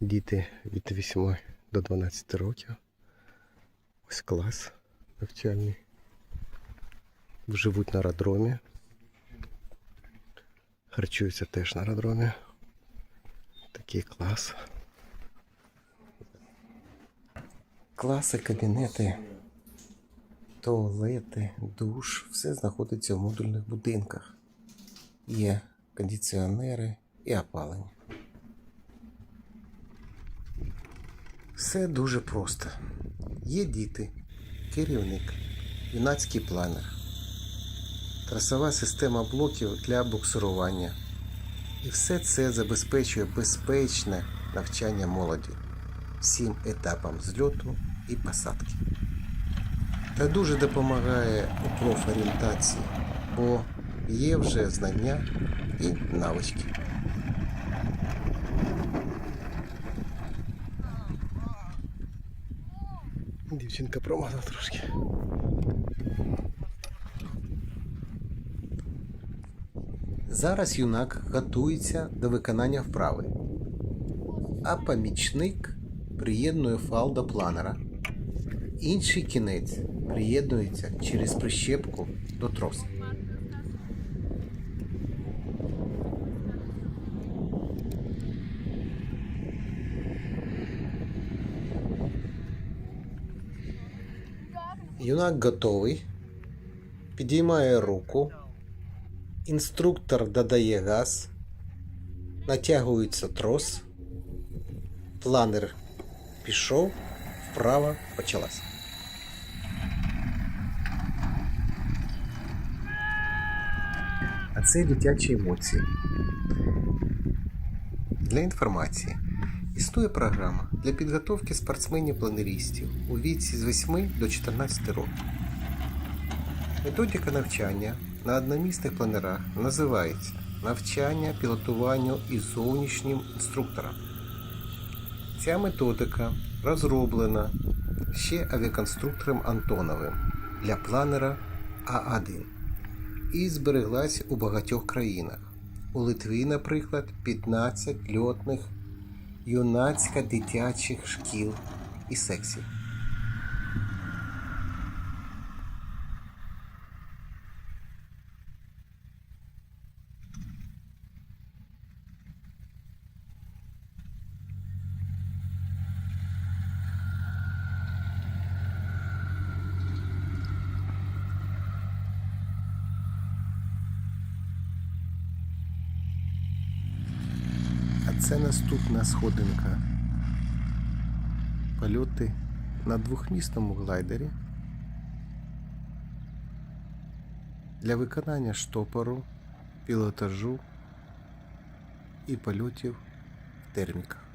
Діти від 8 до 12 років. Ось клас навчальний. Живуть на аеродромі. Харчуються теж на аеродромі. Такий клас. Класи, кабінети, туалети, душ, все знаходиться в модульних будинках. Є кондиціонери і опалення. Все дуже просто. Є діти, керівник, юнацький планер, трасова система блоків для буксирування. І все це забезпечує безпечне навчання молоді всім етапам зльоту і посадки. Та дуже допомагає у профорієнтації, бо є вже знання і навички. Дівчинка промазала трошки. Зараз юнак готується до виконання вправи, а помічник приєднує фал до планера. Інший кінець приєднується через прищепку до троса. Юнак готовий. Підіймає руку. Інструктор додає газ. Натягується трос. Планер пішов, вправо почалась. А це дитячі емоції. Для інформації. Існує програма для підготовки спортсменів-планерістів у віці з 8 до 14 років. Методика навчання на одномісних планерах називається навчання пілотуванню із зовнішнім інструктором. Ця методика розроблена ще авіаконструктором Антоновим для планера А1 і збереглась у багатьох країнах. У Литві, наприклад, 15 льотних юнацько-дитячих шкіл і секцій. Це наступна сходинка. Польоти на двохмісному глайдері. Для виконання штопору, пілотажу і польотів в терміках.